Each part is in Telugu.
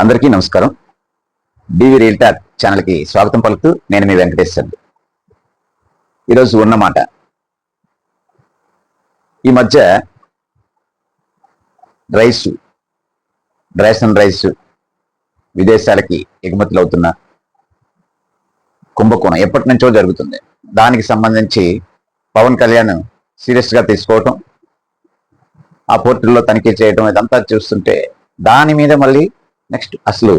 అందరికీ నమస్కారం. డివి రియల్ టాక్ ఛానల్కి స్వాగతం పలుకుతూ నేను మీ వెంకటేశ్వర్ ఈరోజు ఉన్నమాట ఈ మధ్య రైస్ రేషన్ రైస్ విదేశాలకి ఎగుమతులు అవుతున్న కుంభకోణం ఎప్పటి నుంచో జరుగుతుంది. దానికి సంబంధించి పవన్ కళ్యాణ్ సీరియస్గా తీసుకోవటం ఆ పోర్టుల్లో తనిఖీ చేయడం ఇదంతా చూస్తుంటే దాని మీద మళ్ళీ నెక్స్ట్ అసలు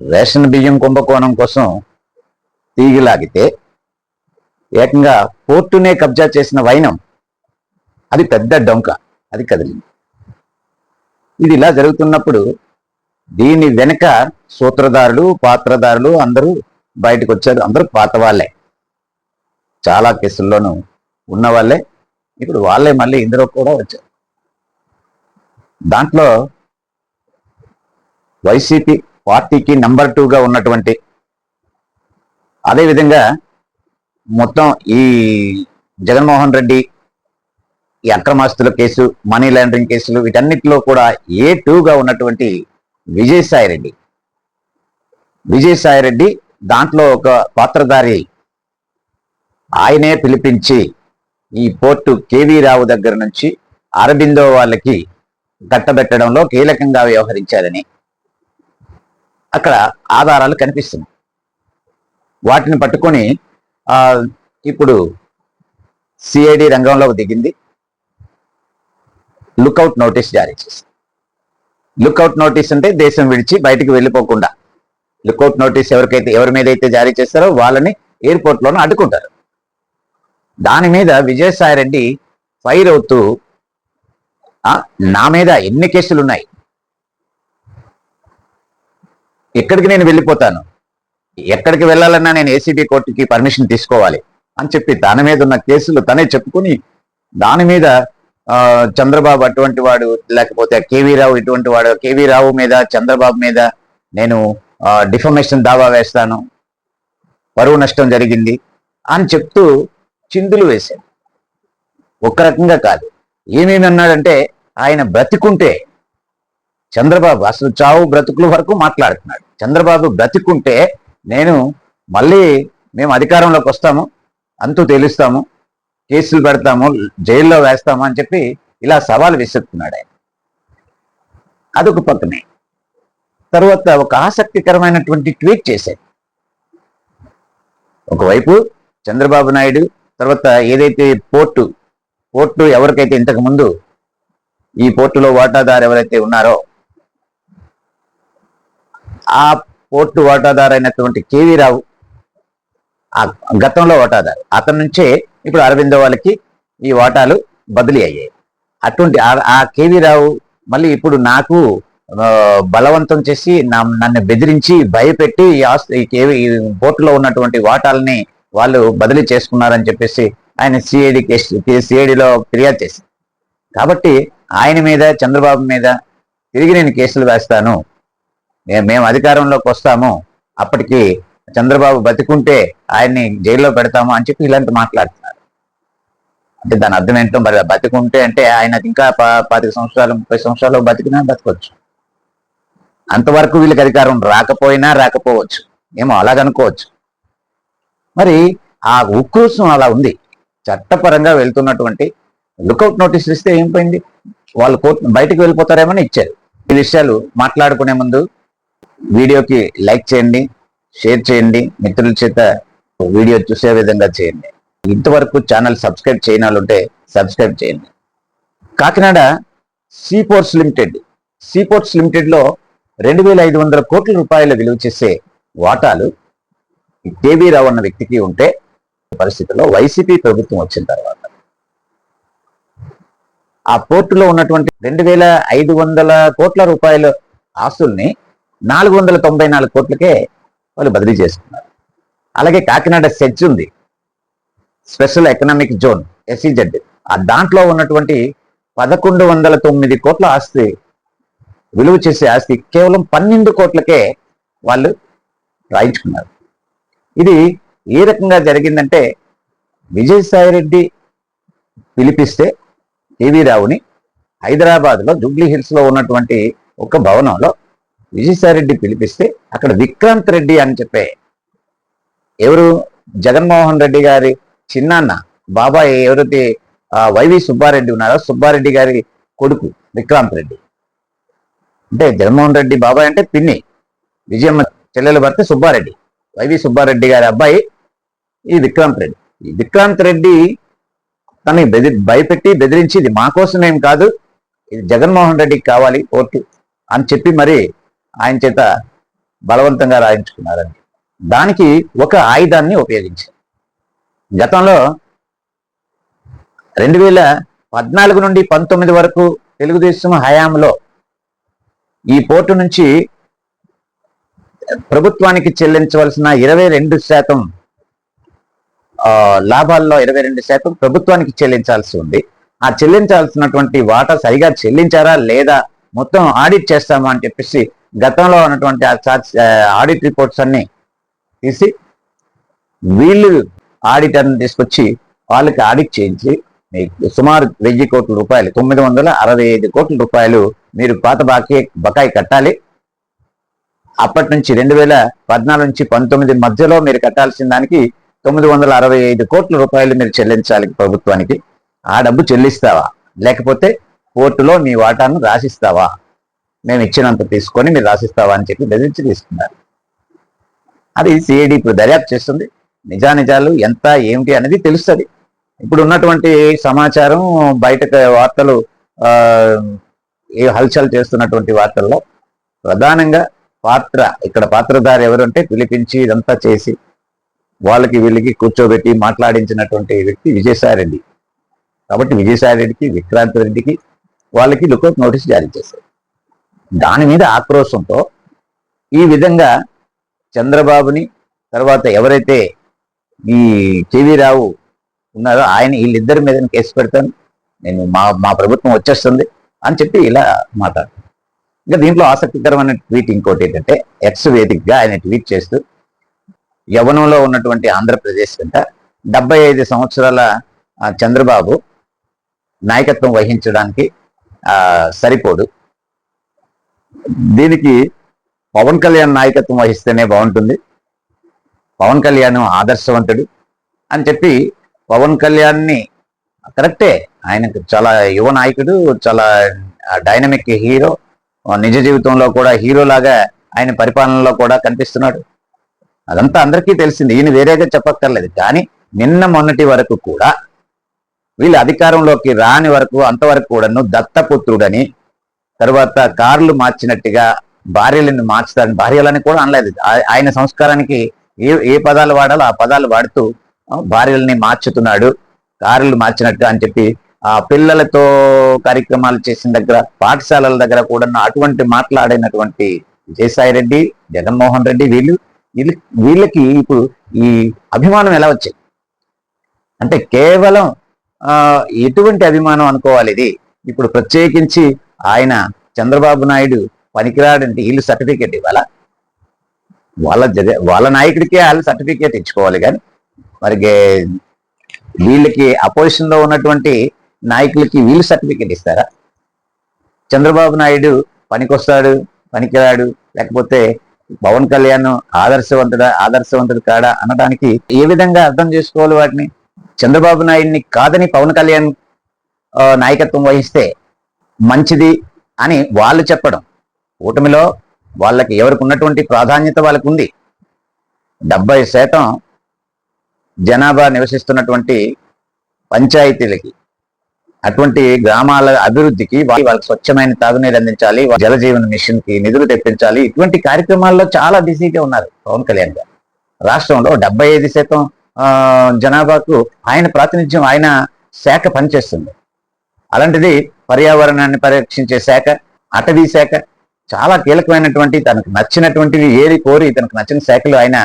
రేషన్ బియ్యం కుంభకోణం కోసం తీగిలాగితే ఏకంగా పోర్టునే కబ్జా చేసిన వైనం అది పెద్ద డొంక అది కదిలింది. ఇది ఇలా జరుగుతున్నప్పుడు దీని వెనుక సూత్రధారులు పాత్రధారులు అందరూ బయటకు వచ్చారు. అందరూ పాత వాళ్ళే. చాలా కేసుల్లోనూ ఉన్న వాళ్ళే. ఇప్పుడు వాళ్ళే మళ్ళీ ఇందులో కూడా వచ్చారు. దాంట్లో వైసీపీ పార్టీకి నంబర్ టూగా ఉన్నటువంటి అదేవిధంగా మొత్తం ఈ జగన్మోహన్ రెడ్డి ఈ అక్రమాస్తుల కేసు మనీ లాండరింగ్ కేసులు వీటన్నిటిలో కూడా ఏ టూగా ఉన్నటువంటి విజయసాయి రెడ్డి. విజయసాయి రెడ్డి దాంట్లో ఒక పాత్రధారి ఆయనే పిలిపించి ఈ పోర్టు కేవీ రావు దగ్గర నుంచి అరబిందో వాళ్ళకి కట్టబెట్టడంలో కీలకంగా వ్యవహరించారని అక్కడ ఆధారాలు కనిపిస్తున్నాయి. వాటిని పట్టుకొని ఇప్పుడు సిఐడి రంగంలోకి దిగింది. లుకౌట్ నోటీస్ జారీ చేసింది. లుకౌట్ నోటీస్ అంటే దేశం విడిచి బయటికి వెళ్ళిపోకుండా. లుకౌట్ నోటీస్ ఎవరికైతే ఎవరి మీద అయితే జారీ చేస్తారో వాళ్ళని ఎయిర్పోర్ట్లోనే అడ్డుకుంటారు. దాని మీద విజయసాయి రెడ్డి ఫైర్ అవుతూ నా మీద ఎన్ని కేసులు ఉన్నాయి? ఎక్కడికి నేను వెళ్ళిపోతాను? ఎక్కడికి వెళ్ళాలన్నా నేను ఏసీబీ కోర్టుకి పర్మిషన్ తీసుకోవాలి అని చెప్పి దాని మీద ఉన్న కేసులు తనే చెప్పుకుని దాని మీద చంద్రబాబు అటువంటి వాడు లేకపోతే కేవీ రావు ఇటువంటి వాడు కేవీ రావు మీద చంద్రబాబు మీద నేను డిఫర్మేషన్ దావా వేస్తాను. పరువు నష్టం జరిగింది అని చెప్తూ చిందులు వేశాడు ఒక రకంగా కాదు. ఏమేమి అన్నాడంటే ఆయన బ్రతికుంటే చంద్రబాబు అసలు చావు బ్రతుకుల వరకు మాట్లాడుతున్నాడు. చంద్రబాబు బ్రతికుంటే నేను మళ్ళీ మేము అధికారంలోకి వస్తాము అంతు తేలుస్తాము కేసులు పెడతాము జైల్లో వేస్తాము అని చెప్పి ఇలా సవాల్ విసురుతున్నాడు ఆయన. అదొక పక్కనే. తర్వాత ఒక ఆసక్తికరమైనటువంటి ట్వీట్ చేశాడు. ఒకవైపు చంద్రబాబు నాయుడు తర్వాత ఏదైతే పోర్టు పోర్టు ఎవరికైతే ఇంతకు ముందు ఈ పోర్టులో వాటాదారు ఎవరైతే ఉన్నారో ఆ పోర్టు వాటాదారు అయినటువంటి కేవీ రావు ఆ గతంలో వాటాదారు. అతని నుంచే ఇప్పుడు అరవిందో వాళ్ళకి ఈ వాటాలు బదిలీ అయ్యాయి. అటువంటి ఆ- ఆ కేవీ రావు మళ్ళీ ఇప్పుడు నాకు బలవంతం చేసి నా- నన్ను బెదిరించి భయపెట్టి ఈ ఈ ఈ పోర్టులో ఉన్నటువంటి వాటాలని వాళ్ళు బదిలీ చేసుకున్నారని చెప్పేసి ఆయన సిఐడి సిఐడిలో ఫిర్యాదు చేసి కాబట్టి ఆయన మీద చంద్రబాబు మీద తిరిగి నేను కేసులు వేస్తాను. మేము అధికారంలోకి వస్తాము అప్పటికి చంద్రబాబు బతికుంటే ఆయన్ని జైల్లో పెడతాము అని చెప్పి ఇలాంటి మాట్లాడుతున్నారు. అంటే దాని అర్థం ఏంటో మరి బతికుంటే అంటే ఆయన ఇంకా పాతిక సంవత్సరాలు ముప్పై సంవత్సరాలు బతికినా బతకొచ్చు. అంతవరకు వీళ్ళకి అధికారం రాకపోయినా రాకపోవచ్చు. ఏమో అలాగనుకోవచ్చు మరి ఆ ఉక్రోషం అలా ఉంది. చట్టపరంగా వెళ్తున్నటువంటి లుకౌట్ నోటీసులు ఇస్తే ఏం పోయింది? వాళ్ళు కోర్టు బయటకు వెళ్ళిపోతారేమని ఇచ్చారు. ఈ విషయాలు మాట్లాడుకునే ముందు వీడియోకి లైక్ చేయండి షేర్ చేయండి మిత్రుల చేత వీడియో చూసే విధంగా చేయండి. ఇంతవరకు ఛానల్ సబ్స్క్రైబ్ చేయని వాళ్ళు ఉంటే సబ్స్క్రైబ్ చేయండి. Kakinada seaports limited. సీపోర్ట్స్ లిమిటెడ్లో రెండు వేల ఐదు వందల కోట్ల రూపాయల విలువ చేసే వాటాలు దేవీరావు రావు అన్న వ్యక్తికి ఉంటే పరిస్థితుల్లో వైసీపీ ప్రభుత్వం వచ్చిన తర్వాత. ఆ పోర్టులో ఉన్నటువంటి రెండు వేల ఐదు వందల కోట్ల రూపాయల ఆస్తుల్ని నాలుగు వందల తొంభై నాలుగు కోట్లకే వాళ్ళు బదిలీ చేసుకున్నారు అలాగే కాకినాడ సెజ్ ఉంది. స్పెషల్ ఎకనామిక్ జోన్ ఎస్ఈజెడ్ ఆ దాంట్లో ఉన్నటువంటి పదకొండు వందల తొమ్మిది కోట్ల ఆస్తి విలువ చేసే ఆస్తి కేవలం పన్నెండు కోట్లకే వాళ్ళు రాయించుకున్నారు. ఇది ఏ రకంగా జరిగిందంటే విజయసాయిరెడ్డి పిలిపిస్తే కేవీ రావుని హైదరాబాద్లో జూబ్లీ హిల్స్లో ఉన్నటువంటి ఒక భవనంలో విజయసాయిరెడ్డి పిలిపిస్తే అక్కడ విక్రాంత్ రెడ్డి అని చెప్పే ఎవరు? జగన్మోహన్ రెడ్డి గారి చిన్నాన్న బాబాయ్ ఎవరైతే వైవి సుబ్బారెడ్డి ఉన్నారో సుబ్బారెడ్డి గారి కొడుకు విక్రాంత్ రెడ్డి. అంటే జగన్మోహన్ రెడ్డి బాబాయ్ అంటే పిన్ని. విజయమ్మ చెల్లెల భర్త సుబ్బారెడ్డి. వైవి సుబ్బారెడ్డి గారి అబ్బాయి ఈ విక్రాంత్ రెడ్డి. ఈ విక్రాంత్ రెడ్డి తనని బెదిరి భయపెట్టి బెదిరించి ఇది మా కోసం ఏం కాదు ఇది జగన్మోహన్ రెడ్డికి కావాలి ఓటు అని చెప్పి మరి ఆయన చేత బలవంతంగా రాయించుకున్నారని దానికి ఒక ఆయుధాన్ని ఉపయోగించారు. గతంలో రెండు వేల పద్నాలుగు నుండి పంతొమ్మిది వరకు తెలుగుదేశం హయాంలో ఈ పోర్టు నుంచి ప్రభుత్వానికి చెల్లించవలసిన ఇరవై రెండు శాతం లాభాల్లో ఇరవై రెండు శాతం ప్రభుత్వానికి చెల్లించాల్సి ఉంది. ఆ చెల్లించాల్సినటువంటి వాటా సరిగా చెల్లించారా లేదా మొత్తం ఆడిట్ చేస్తామా అని చెప్పేసి గతంలో ఉన్నటువంటి ఆ చార్జ్- ఆడిట్ రిపోర్ట్స్ అన్ని తీసి వీళ్ళు ఆడిటర్ని తీసుకొచ్చి వాళ్ళకి ఆడిట్ చేయించి మీకు సుమారు వెయ్యి కోట్ల రూపాయలు తొమ్మిది వందల అరవై ఐదు కోట్ల రూపాయలు మీరు పాత బాకీ బకాయి కట్టాలి. అప్పటి నుంచి రెండు వేల పద్నాలుగు నుంచి పంతొమ్మిది మధ్యలో మీరు కట్టాల్సిన దానికి తొమ్మిది వందల అరవై ఐదు కోట్ల రూపాయలు మీరు చెల్లించాలి ప్రభుత్వానికి. ఆ డబ్బు చెల్లిస్తావా? లేకపోతే కోర్టులో మీ వాటాను రాసిస్తావా? మేము ఇచ్చినంత తీసుకొని మీరు రాసిస్తావా అని చెప్పి బెదిరించి తీసుకున్నారు. అది సిఐడి ఇప్పుడు దర్యాప్తు చేస్తుంది. నిజానిజాలు ఎంత ఏమిటి అనేది తెలుస్తుంది. ఇప్పుడు ఉన్నటువంటి సమాచారం బయట వార్తలు ఏ హల్చల్ చేస్తున్నటువంటి వార్తల్లో ప్రధానంగా పాత్ర ఇక్కడ పాత్రధారి ఎవరంటే పిలిపించి ఇదంతా చేసి వాళ్ళకి వీళ్ళకి కూర్చోబెట్టి మాట్లాడించినటువంటి వ్యక్తి విజయసాయి రెడ్డి. కాబట్టి విజయసాయి రెడ్డికి విక్రాంత్ రెడ్డికి వాళ్ళకి లుకౌట్ నోటీస్ జారీ చేశారు. దాని మీద ఆక్రోశంతో ఈ విధంగా చంద్రబాబుని తర్వాత ఎవరైతే ఈ కేవీ రావు ఉన్నారో ఆయన వీళ్ళిద్దరి మీద కేసు పెడతాను. నేను మా మా ప్రభుత్వం వచ్చేస్తుంది అని చెప్పి ఇలా మాట్లాడు ఇంకా దీంట్లో ఆసక్తికరమైన ట్వీట్ ఇంకోటి ఏంటంటే ఎక్స్ వేదికగా ఆయన ట్వీట్ చేస్తూ యవనంలో ఉన్నటువంటి ఆంధ్రప్రదేశ్ కంట డెబ్బై ఐదు సంవత్సరాల చంద్రబాబు నాయకత్వం వహించడానికి సరిపోడు దీనికి పవన్ కళ్యాణ్ నాయకత్వం వహిస్తేనే బాగుంటుంది. పవన్ కళ్యాణ్ ఆదర్శవంతుడు అని చెప్పి పవన్ కళ్యాణ్ని కరెక్టే ఆయన చాలా యువ నాయకుడు చాలా డైనమిక్ హీరో నిజ జీవితంలో కూడా హీరో లాగా ఆయన పరిపాలనలో కూడా కనిపిస్తున్నాడు. అదంతా అందరికీ తెలిసింది ఈయన వేరేగా చెప్పక్కర్లేదు. కానీ నిన్న మొన్నటి వరకు కూడా వీళ్ళు అధికారంలోకి రాని వరకు అంతవరకు కూడాను దత్తపుత్రుడని తర్వాత కార్లు మార్చినట్టుగా భార్యలను మార్చుతారని భార్యలని కూడా అనలేదు. ఆ- ఆయన సంస్కారానికి ఏ ఏ పదాలు వాడాలో ఆ పదాలు వాడుతూ భార్యల్ని మార్చుతున్నాడు. కార్లు మార్చినట్టు అని చెప్పి ఆ పిల్లలతో కార్యక్రమాలు చేసిన దగ్గర పాఠశాలల దగ్గర కూడా అటువంటి మాట్లాడినటువంటి విజయసాయి రెడ్డి జగన్మోహన్ రెడ్డి వీళ్ళు వీళ్ళు వీళ్ళకి ఇప్పుడు ఈ అభిమానం ఎలా వచ్చాయి అంటే కేవలం ఆ ఎటువంటి అభిమానం అనుకోవాలి ఇది. ఇప్పుడు ప్రత్యేకించి ఆయన చంద్రబాబు నాయుడు పనికిరాడంటే వీళ్ళు సర్టిఫికేట్ ఇవ్వాలా? వాళ్ళ జగ వాళ్ళ నాయకుడికే వాళ్ళు సర్టిఫికేట్ ఇచ్చుకోవాలి కానీ మరి వీళ్ళకి అపోజిషన్లో ఉన్నటువంటి నాయకులకి వీళ్ళు సర్టిఫికేట్ ఇస్తారా? చంద్రబాబు నాయుడు పనికొస్తాడు పనికిరాడు లేకపోతే పవన్ కళ్యాణ్ ఆదర్శవంతుడా ఆదర్శవంతుడు కాడా అనడానికి ఏ విధంగా అర్థం చేసుకోవాలి వాటిని? చంద్రబాబు నాయుడిని కాదని పవన్ కళ్యాణ్ నాయకత్వం వహిస్తే మంచిది అని వాళ్ళు చెప్పడం. కూటమిలో వాళ్ళకి ఎవరికి ఉన్నటువంటి ప్రాధాన్యత వాళ్ళకు ఉంది డెబ్బై శాతం జనాభా నివసిస్తున్నటువంటి పంచాయతీలకి అటువంటి గ్రామాల అభివృద్ధికి వాళ్ళు వాళ్ళకి స్వచ్ఛమైన తాగునీరు అందించాలి జల జలజీవన మిషన్కి నిధులు తెప్పించాలి. ఇటువంటి కార్యక్రమాల్లో చాలా బిజీగా ఉన్నారు పవన్ కళ్యాణ్ గారు. రాష్ట్రంలో డెబ్బై ఐదు శాతం ఆ, జనాభాకు ఆయన ప్రాతినిధ్యం ఆయన శాఖ పనిచేస్తుంది. అలాంటిది పర్యావరణాన్ని పరిరక్షించే శాఖ అటవీ శాఖ చాలా కీలకమైనటువంటి తనకు నచ్చినటువంటివి ఏది కోరి తనకు నచ్చిన శాఖలు ఆయన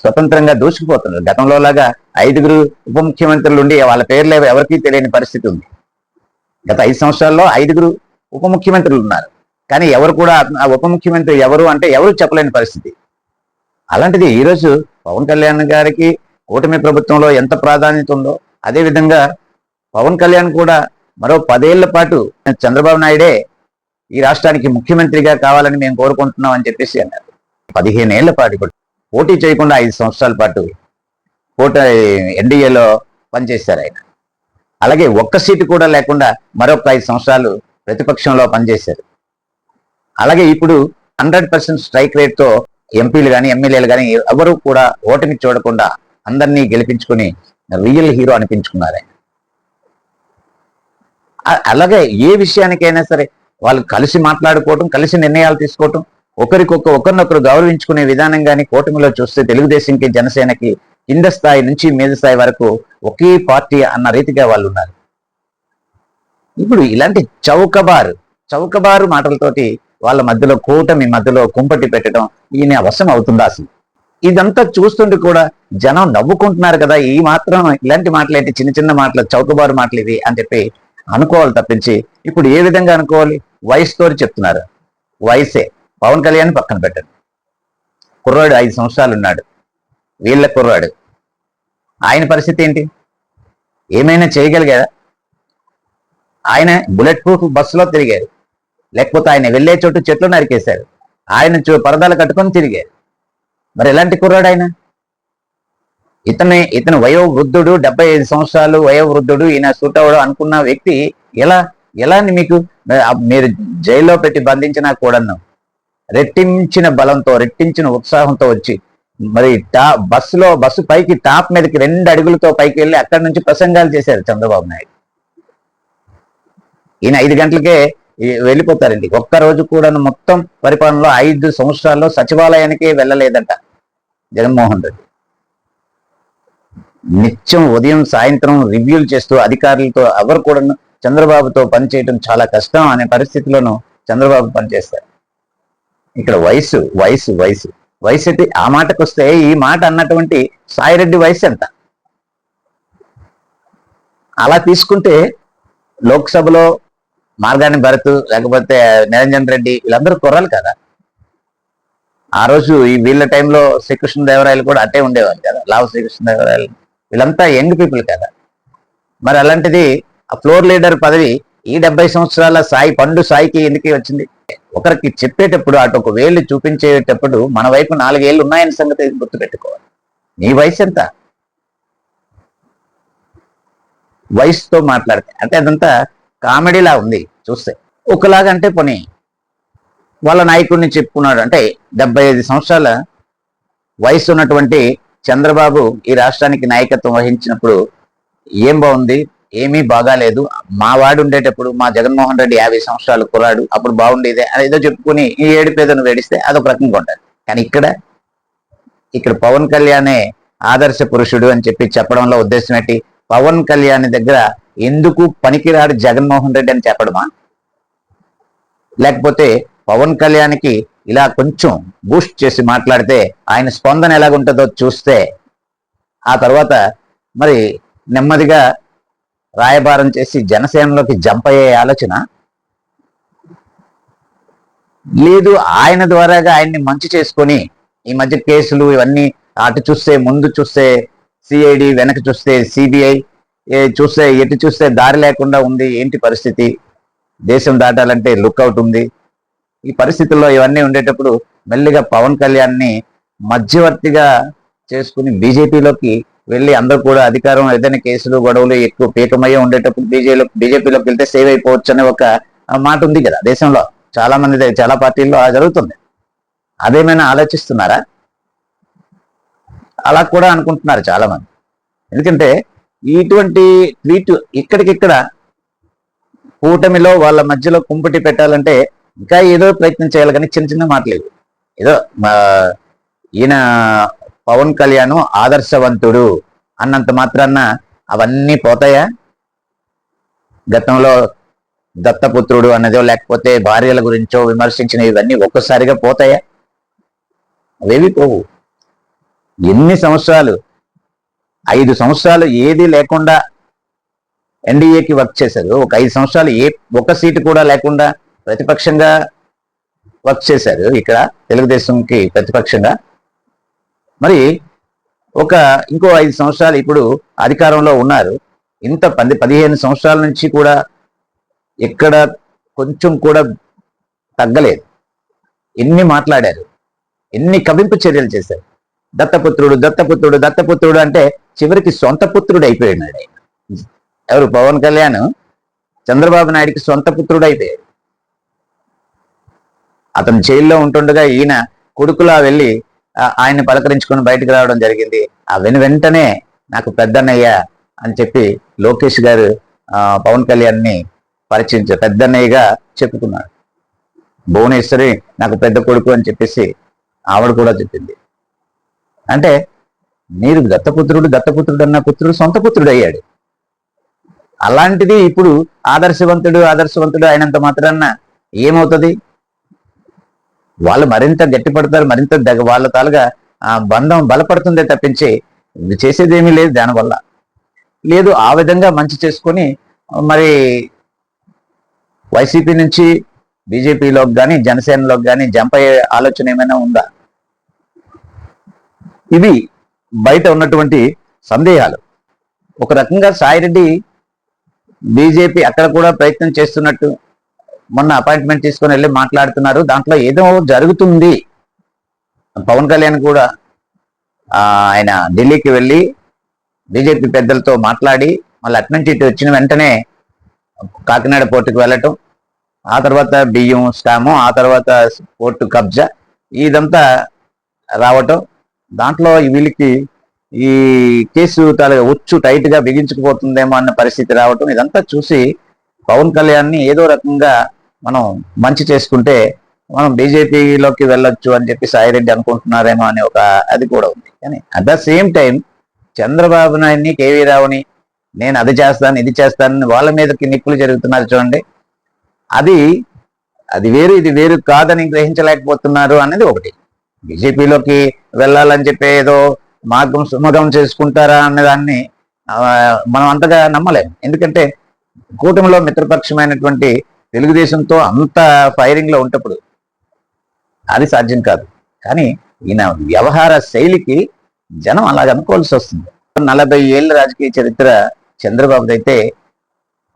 స్వతంత్రంగా దూసుకుపోతున్నారు. గతంలో లాగా ఐదుగురు ఉప ముఖ్యమంత్రులు ఉండి వాళ్ళ పేర్లు ఎవరికీ తెలియని పరిస్థితి ఉంది. గత ఐదు సంవత్సరాల్లో ఐదుగురు ఉప ముఖ్యమంత్రులు ఉన్నారు. కానీ ఎవరు కూడా ఆ ఉప ముఖ్యమంత్రి ఎవరు అంటే ఎవరు చెప్పలేని పరిస్థితి. అలాంటిది ఈరోజు పవన్ కళ్యాణ్ గారికి కూటమి ప్రభుత్వంలో ఎంత ప్రాధాన్యత ఉందో అదే విధంగా పవన్ కళ్యాణ్ కూడా మరో పదేళ్ళ పాటు చంద్రబాబు నాయుడే ఈ రాష్ట్రానికి ముఖ్యమంత్రిగా కావాలని మేము కోరుకుంటున్నాం అని చెప్పేసి అన్నారు. పదిహేను ఏళ్ళ పాటు ఇప్పుడు పోటీ చేయకుండా ఐదు సంవత్సరాల పాటు పోటీ ఎన్డీఏలో పనిచేశారు ఆయన. అలాగే ఒక్క సీటు కూడా లేకుండా మరొక ఐదు సంవత్సరాలు ప్రతిపక్షంలో పనిచేశారు. అలాగే ఇప్పుడు హండ్రెడ్ పర్సెంట్ స్ట్రైక్ రేట్తో ఎంపీలు కానీ ఎమ్మెల్యేలు కానీ ఎవరు కూడా ఓటమి చూడకుండా అందరినీ గెలిపించుకుని రియల్ హీరో అనిపించుకున్నారు ఆయన. అలాగే ఏ విషయానికైనా సరే వాళ్ళు కలిసి మాట్లాడుకోవటం కలిసి నిర్ణయాలు తీసుకోవటం ఒకరికొక ఒకరినొకరు గౌరవించుకునే విధానం కానీ కూటమిలో చూస్తే తెలుగుదేశంకి జనసేనకి కింద స్థాయి నుంచి మీద స్థాయి వరకు ఒకే పార్టీ అన్న రీతిగా వాళ్ళు ఉన్నారు. ఇప్పుడు ఇలాంటి చౌకబారు చౌకబారు మాటలతోటి వాళ్ళ మధ్యలో కూటమి మధ్యలో కుంపటి పెట్టడం ఈయన అవసరం అవుతుందా అసలు? ఇదంతా చూస్తుంటే కూడా జనం నవ్వుకుంటున్నారు కదా ఈ మాత్రం ఇలాంటి మాటలు ఏంటి చిన్న చిన్న మాటలు చౌకబారు మాటలు ఇవి అని చెప్పి అనుకోవాలి తప్పించి ఇప్పుడు ఏ విధంగా అనుకోవాలి? వయసుతో చెప్తున్నారు. వయసే. పవన్ కళ్యాణ్ పక్కన పెట్టండి. కుర్రాడు ఐదు సంవత్సరాలు ఉన్నాడు. వీళ్ళ కుర్రాడు. ఆయన పరిస్థితి ఏంటి? ఏమైనా చేయగలిగారా? ఆయన బుల్లెట్ ప్రూఫ్ బస్సులో తిరిగారు. లేకపోతే ఆయన వెళ్ళే చోటు చెట్లు నరికేశారు. ఆయన చూ- పరదాలు కట్టుకొని తిరిగారు. మరి ఎలాంటి కుర్రాడు ఆయన? ఇతనే ఇతను వయో వృద్ధుడు డెబ్బై ఐదు సంవత్సరాలు వయో వృద్ధుడు ఈయన సూట్ అవ్వడం అనుకున్న వ్యక్తి ఎలా ఎలా అని మీకు మీరు జైల్లో పెట్టి బంధించినా కూడాను రెట్టించిన బలంతో రెట్టించిన ఉత్సాహంతో వచ్చి మరి టా బస్సులో బస్సు పైకి టాప్ మీదకి రెండు అడుగులతో పైకి వెళ్ళి అక్కడి నుంచి ప్రసంగాలు చేశారు చంద్రబాబు నాయుడు. ఈయన ఐదు గంటలకే వెళ్ళిపోతారండి. ఒక్క రోజు కూడా మొత్తం పరిపాలనలో ఐదు సంవత్సరాల్లో సచివాలయానికి వెళ్ళలేదంట జగన్మోహన్ రెడ్డి. నిత్యం ఉదయం సాయంత్రం రివ్యూలు చేస్తూ అధికారులతో ఎవరు కూడా చంద్రబాబుతో పనిచేయడం చాలా కష్టం అనే పరిస్థితిలోనూ చంద్రబాబు పనిచేస్తారు. ఇక్కడ వయసు వయసు వయసు. వయసు అయితే ఆ మాటకు వస్తే ఈ మాట అన్నటువంటి సాయిరెడ్డి వయసు ఎంత? అలా తీసుకుంటే లోక్సభలో మార్గాని భరత్ లేకపోతే నిరంజన్ రెడ్డి వీళ్ళందరూ కుర్రాలు కదా. ఆ రోజు ఈ వీళ్ళ టైంలో శ్రీకృష్ణదేవరాయలు కూడా అట్టే ఉండేవారు కదా. లావు శ్రీకృష్ణదేవరాయలు. వీళ్ళంతా యంగ్ పీపుల్ కదా. మరి అలాంటిది ఆ ఫ్లోర్ లీడర్ పదవి ఈ డెబ్బై సంవత్సరాల సాయి పండు సాయికి ఎందుకు వచ్చింది? ఒకరికి చెప్పేటప్పుడు అటు ఒక వేళ్ళు చూపించేటప్పుడు మన వైపు నాలుగేళ్ళు ఉన్నాయని సంగతి గుర్తుపెట్టుకోవాలి. నీ వయసు ఎంత? వయసుతో మాట్లాడితే. అంటే అదంతా కామెడీలా ఉంది చూస్తే. ఒకలాగా అంటే పోనీ వాళ్ళ నాయకుడిని చెప్పుకున్నాడు. అంటే డెబ్బై ఐదు సంవత్సరాల వయసు ఉన్నటువంటి చంద్రబాబు ఈ రాష్ట్రానికి నాయకత్వం వహించినప్పుడు ఏం బాగుంది? ఏమీ బాగాలేదు. మా వాడు ఉండేటప్పుడు మా జగన్మోహన్ రెడ్డి యాభై సంవత్సరాలు కురాడు అప్పుడు బాగుండేదే అని ఏదో చెప్పుకుని ఈ ఏడు పేదను వేడిస్తే అదొక రకంగా ఉంటుంది కానీ ఇక్కడ ఇక్కడ పవన్ కళ్యాణే ఆదర్శ పురుషుడు అని చెప్పి చెప్పడంలో ఉద్దేశం ఏంటి? పవన్ కళ్యాణ్ దగ్గర ఎందుకు పనికిరాడు జగన్మోహన్ రెడ్డి అని చెప్పడమా? లేకపోతే పవన్ కళ్యాణ్కి ఇలా కొంచెం బూస్ట్ చేసి మాట్లాడితే ఆయన స్పందన ఎలాగుంటుందో చూస్తే ఆ తర్వాత మరి నెమ్మదిగా రాయబారం చేసి జనసేనలోకి జంప్ అయ్యే ఆలోచన లేదు ఆయన ద్వారాగా ఆయన్ని మంచి చేసుకొని ఈ మధ్య కేసులు ఇవన్నీ అటు చూస్తే ముందు చూస్తే సిఐడి వెనక చూస్తే సిబిఐ చూస్తే ఎటు చూస్తే దారి లేకుండా ఉంది ఏంటి పరిస్థితి? దేశం దాటాలంటే లుక్అవుట్ ఉంది. ఈ పరిస్థితుల్లో ఇవన్నీ ఉండేటప్పుడు మెల్లిగా పవన్ కళ్యాణ్ని మధ్యవర్తిగా చేసుకుని బీజేపీలోకి వెళ్ళి అందరూ కూడా అధికారం ఏదైనా కేసులు గొడవలు ఎక్కువ పీకమయ్యే ఉండేటప్పుడు బీజేపీలో బీజేపీలోకి వెళ్తే సేవ్ అయిపోవచ్చు అనే ఒక మాట ఉంది కదా దేశంలో. చాలా మంది చాలా పార్టీల్లో అలా జరుగుతుంది. అదేమైనా ఆలోచిస్తున్నారా? అలా కూడా అనుకుంటున్నారు చాలా మంది ఎందుకంటే ఇటువంటి ట్వీట్ ఇక్కడికిక్కడ కూటమిలో వాళ్ళ మధ్యలో కుంపటి పెట్టాలంటే ఇంకా ఏదో ప్రయత్నం చేయాలి కానీ చిన్న చిన్న మాటలు ఏదో ఈయన పవన్ కళ్యాణ్ ఆదర్శవంతుడు అన్నంత మాత్రాన అవన్నీ పోతాయా? గతంలో దత్తపుత్రుడు అన్నదో లేకపోతే భార్యల గురించో విమర్శించిన ఇవన్నీ ఒక్కసారిగా పోతాయా? అవేవి పోవు. ఎన్ని సంవత్సరాలు? ఐదు సంవత్సరాలు ఏది లేకుండా ఎన్డీఏకి వర్క్ చేశారు. ఒక ఐదు సంవత్సరాలు ఏ ఒక్క సీటు కూడా లేకుండా ప్రతిపక్షంగా వర్క్ చేశారు ఇక్కడ తెలుగుదేశంకి ప్రతిపక్షంగా. మరి ఒక ఇంకో ఐదు సంవత్సరాలు ఇప్పుడు అధికారంలో ఉన్నారు. ఇంత పది పదిహేను సంవత్సరాల నుంచి కూడా ఎక్కడ కొంచెం కూడా తగ్గలేదు. ఎన్ని మాట్లాడారు? ఎన్ని కవింపు చర్యలు చేశారు? దత్తపుత్రుడు దత్తపుత్రుడు దత్తపుత్రుడు అంటే చివరికి సొంత పుత్రుడు అయిపోయాడు ఆయన. ఎవరు? పవన్ కళ్యాణ్ చంద్రబాబు నాయుడికి సొంత పుత్రుడు అయిపోయాడు. అతను జైల్లో ఉంటుండగా ఈయన కొడుకులా వెళ్ళి ఆయన్ని పలకరించుకొని బయటకు రావడం జరిగింది. ఆ వెను వెంటనే నాకు పెద్దన్నయ్య అని చెప్పి లోకేష్ గారు పవన్ కళ్యాణ్ని పరిచయించ పెద్దన్నయ్యగా చెప్పుకున్నాడు భువనేశ్వరి నాకు పెద్ద కొడుకు అని చెప్పేసి ఆవిడ కూడా చెప్పింది. అంటే మీరు దత్తపుత్రుడు దత్తపుత్రుడు అన్న పుత్రుడు సొంత పుత్రుడు అయ్యాడు. అలాంటిది ఇప్పుడు ఆదర్శవంతుడు ఆదర్శవంతుడు అయినంత మాత్రాన ఏమవుతుంది? వాళ్ళు మరింత గట్టిపడతారు మరింత దగ్గ వాళ్ళ తాలుగా ఆ బంధం బలపడుతుందే తప్పించి ఇది చేసేదేమీ లేదు దానివల్ల. లేదు ఆ విధంగా మంచి చేసుకొని మరి వైసీపీ నుంచి బీజేపీలోకి కానీ జనసేనలోకి కానీ జంప్ అయ్యే ఆలోచన ఏమైనా ఉందా? ఇవి బయట ఉన్నటువంటి సందేహాలు. ఒక రకంగా సాయిరెడ్డి బీజేపీ అక్కడ కూడా ప్రయత్నం చేస్తున్నట్టు మొన్న అపాయింట్మెంట్ తీసుకొని వెళ్ళి మాట్లాడుతున్నారు. దాంట్లో ఏదో జరుగుతుంది. పవన్ కళ్యాణ్ కూడా ఆయన ఢిల్లీకి వెళ్ళి బీజేపీ పెద్దలతో మాట్లాడి మళ్ళీ అట్నుంచి ఇటు వచ్చిన వెంటనే కాకినాడ పోర్టుకు వెళ్ళటం ఆ తర్వాత బియ్యం స్టాము ఆ తర్వాత పోర్టు కబ్జా ఇదంతా రావటం. దాంట్లో వీళ్ళకి ఈ కేసు తాలూకా ఉచ్చు టైట్గా బిగించకపోతుందేమో బిగించుకుపోతుందేమో అన్న పరిస్థితి రావటం ఇదంతా చూసి పవన్ కళ్యాణ్ని ఏదో రకంగా మనం మంచి చేసుకుంటే మనం బీజేపీలోకి వెళ్ళొచ్చు అని చెప్పి సాయిరెడ్డి అనుకుంటున్నారేమో అని ఒక అది కూడా ఉంది. కానీ at the same time Chandrababu నాయుడిని కేవీ రావుని నేను అది చేస్తాను ఇది చేస్తానని వాళ్ళ మీదకి నిప్పులు జరుగుతున్నారు చూడండి. అది అది వేరు ఇది వేరు కాదని గ్రహించలేకపోతున్నారు అనేది ఒకటి. బీజేపీలోకి వెళ్ళాలని చెప్పి ఏదో మార్గం సుమగం చేసుకుంటారా అనే దాన్ని మనం అంతగా నమ్మలేము. ఎందుకంటే కూటమిలో మిత్రపక్షమైనటువంటి తెలుగుదేశంతో అంత ఫైరింగ్లో ఉంటప్పుడు అది సాధ్యం కాదు. కానీ ఈయన వ్యవహార శైలికి జనం అలాగ అనుకోవాల్సి వస్తుంది. నలభై ఏళ్ళ రాజకీయ చరిత్ర చంద్రబాబుదైతే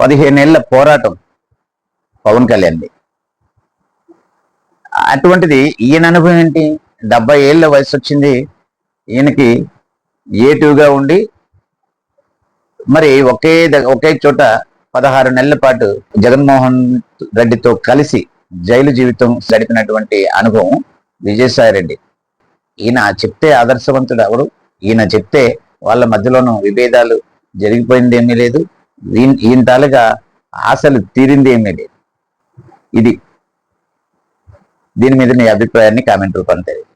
పదిహేనేళ్ళ పోరాటం పవన్ కళ్యాణ్ది. అటువంటిది ఈయన అనుభవం ఏంటి? డెబ్బై ఏళ్ళ వయసు వచ్చింది. ఈయనకి ఏటివ్గా ఉండి మరి ఒకే ఒకే చోట పదహారు నెలల పాటు జగన్మోహన్ రెడ్డితో కలిసి జైలు జీవితం గడిపినటువంటి అనుభవం విజయసాయి రెడ్డి. ఈయన చెప్తే ఆదర్శవంతుడు ఎవరు? ఈయన చెప్తే వాళ్ళ మధ్యలోనూ విభేదాలు జరిగిపోయింది ఏమీ లేదు. ఈయన తాలూగా ఆశలు తీరింది ఏమీ లేదు. ఇది దీని మీద నీ అభిప్రాయాన్ని కామెంట్ రూపాన్ని తెలియదు